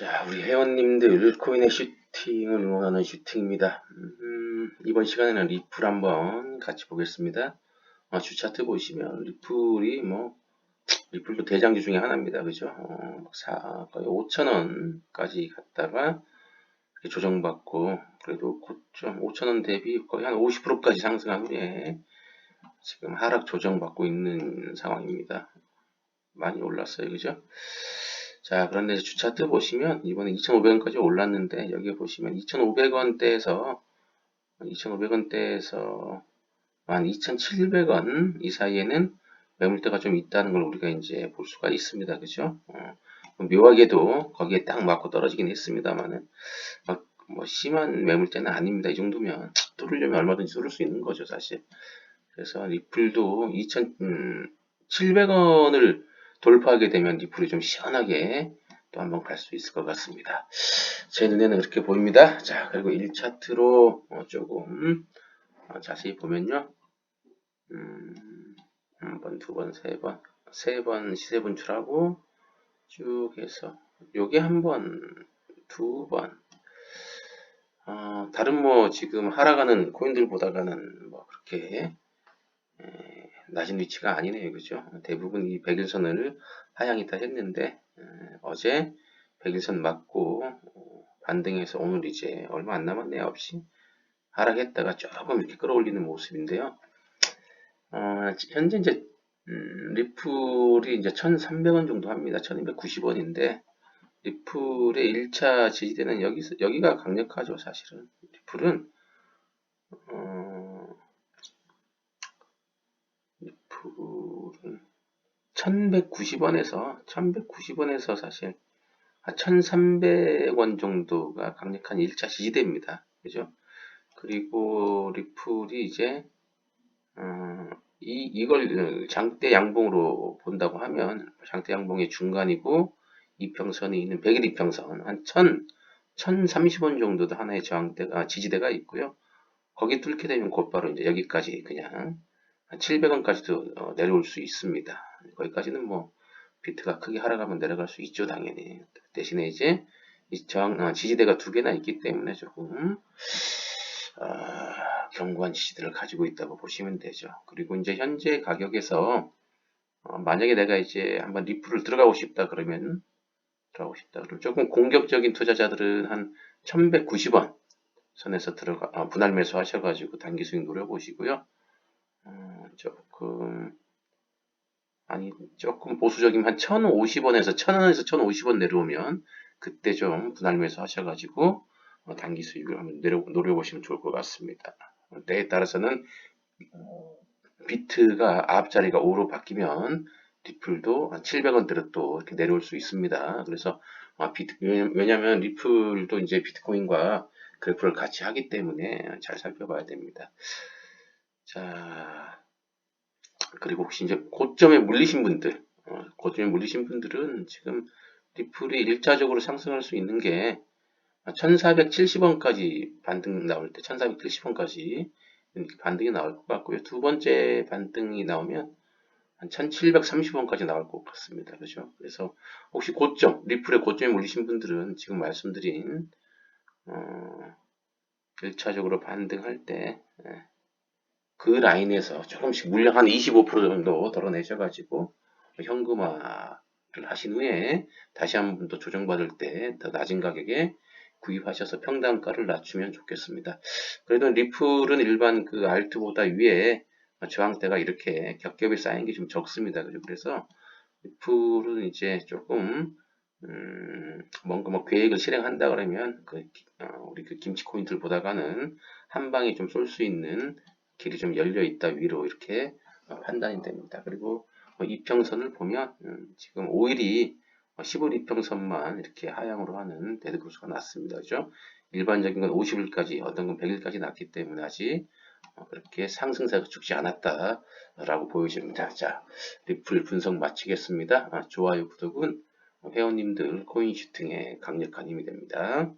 자, 우리 회원님들 코인의 슈팅을 응원하는 슈팅입니다. 음, 이번 시간에는 리플 한번 같이 보겠습니다. 어, 주차트 보시면 리플이 뭐 리플도 대장주 중에 하나입니다. 그죠? 어, 사, 거의 5천원까지 갔다가 조정받고 그래도 고점 5천원 대비 거의 한 50%까지 상승한 후에 지금 하락 조정받고 있는 상황입니다. 많이 올랐어요. 그죠? 자, 그런데 주 차트 보시면 이번에 2,500원까지 올랐는데 여기 보시면 2,500원대에서 2,500원대에서 한 2,700원 이 사이에는 매물대가 좀 있다는 걸 우리가 이제 볼 수가 있습니다. 그죠? 어, 묘하게도 거기에 딱 맞고 떨어지긴 했습니다만은 뭐 심한 매물대는 아닙니다. 이 정도면 뚫으려면 얼마든지 뚫을 수 있는 거죠, 사실. 그래서 리플도 2,700원을 돌파하게 되면 리플이 좀 시원하게 또 한번 갈 수 있을 것 같습니다. 제 눈에는 그렇게 보입니다. 자, 그리고 1차트로 어, 조금 어, 자세히 보면요. 음, 한 번, 두 번, 세 번, 세 번 시세 분출하고 쭉 해서 요게 한 번, 두 번. 어, 다른 뭐 지금 하락하는 코인들 보다는 뭐 그렇게 에, 낮은 위치가 아니네요. 그죠? 대부분 이 백일선을 하향이다 했는데 에, 어제 백일선 맞고 어, 반등해서 오늘 이제 얼마 안 남았네요. 없이 하락했다가 조금 이렇게 끌어올리는 모습인데요. 어, 현재 이제 음, 리플이 이제 1,300원 정도 합니다. 1,290원인데 리플의 1차 지지대는 여기 여기가 강력하죠, 사실은. 리플은 어, 리플은 1190원에서 1190원에서 사실 1300원 정도가 강력한 1차 지지대입니다. 그죠? 그리고 리플이 이제 어, 이, 이걸 장대 양봉으로 본다고 하면 장대 양봉의 중간이고 이평선이 있는 100일 이평선 한 1000, 1030원 정도도 하나의 저항대가 지지대가 있고요. 거기 뚫게 되면 곧바로 이제 여기까지 그냥 700원까지도 어, 내려올 수 있습니다. 거기까지는 뭐 비트가 크게 하락하면 내려갈 수 있죠 당연히 대신에 이제 이 저항 어, 지지대가 두 개나 있기 때문에 조금 어, 견고한 지지대를 가지고 있다고 보시면 되죠. 그리고 이제 현재 가격에서 어, 만약에 내가 이제 한번 리플을 들어가고 싶다 그러면 들어가고 싶다 그러면 조금 공격적인 투자자들은 한 1190원 선에서 들어가 아, 분할 매수 하셔가지고 단기 수익 노려보시고요. 어, 조금 아니 조금 보수적이면 한 1,050원에서 1,000원에서 1,050원 내려오면 그때 좀 분할 매수 하셔가지고 어, 단기 수익을 한번 내려, 노려보시면 좋을 것 같습니다. 때에 따라서는 비트가 앞자리가 5로 바뀌면 리플도 한 700원대로 또 이렇게 내려올 수 있습니다. 그래서 아, 비트, 왜냐하면 리플도 이제 비트코인과 그래프를 같이 하기 때문에 잘 살펴봐야 됩니다. 자, 그리고 혹시 이제 고점에 물리신 분들, 어, 고점에 물리신 분들은 지금 리플이 일차적으로 상승할 수 있는 게 1470원까지 반등 나올 때 1470원까지 반등이 나올 것 같고요. 두 번째 반등이 나오면 한 1730원까지 나올 것 같습니다. 그죠? 그래서 혹시 고점, 리플의 고점에 물리신 분들은 지금 말씀드린 어, 1차적으로 반등할 때 예, 그 라인에서 조금씩 물량 한 25% 정도 덜어내셔가지고 현금화를 하신 후에 다시 한 번 더 조정받을 때 더 낮은 가격에 구입하셔서 평단가를 낮추면 좋겠습니다. 그래도 리플은 일반 그 알트보다 위에 저항대가 이렇게 겹겹이 쌓인 게 좀 적습니다. 그래서 리플은 이제 조금 음, 뭔가 뭐 계획을 실행한다 그러면 그 어, 우리 그 김치 코인들 보다가는 한 방에 좀 쏠 수 있는 길이 좀 열려 있다 위로 이렇게 어, 판단이 됩니다. 그리고 뭐 이평선을 보면 음, 지금 5일이 15일 이평선만 이렇게 하향으로 하는 데드크로스가 났습니다. 그죠? 일반적인 건 50일까지, 어떤 건 100일까지 났기 때문에 아직 어, 그렇게 상승세가 죽지 않았다라고 보여집니다. 자, 리플 분석 마치겠습니다. 아, 좋아요, 구독은 회원님들 코인 슈팅에 강력한 힘이 됩니다.